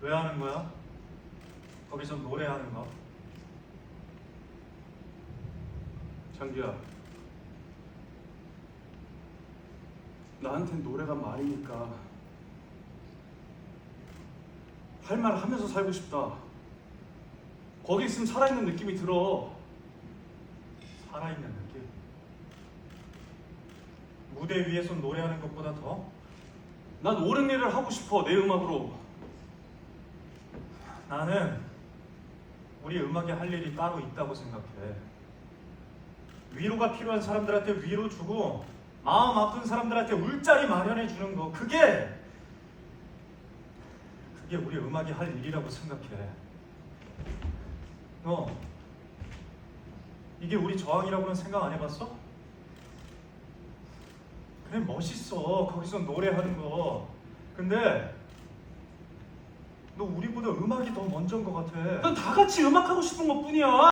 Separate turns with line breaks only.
왜 하는 거야? 거기서 노래하는 거?
장기야, 나한텐 노래가 말이니까 할 말 하면서 살고 싶다. 거기 있으면 살아있는 느낌이 들어.
살아있는 느낌? 무대 위에서 노래하는 것보다 더?
난 옳은 일을 하고 싶어 내 음악으로.
나는 우리 음악에 할 일이 따로 있다고 생각해. 위로가 필요한 사람들한테 위로 주고 마음 아픈 사람들한테 울자리 마련해 주는 거 그게 그게 우리 음악이 할 일이라고 생각해. 너 이게 우리 저항이라고는 생각 안 해봤어? 그래 멋있어 거기서 노래하는 거. 근데 너 우리보다 음악이 더 먼저인 것 같아.
난 다 같이 음악 하고 싶은 것 뿐이야.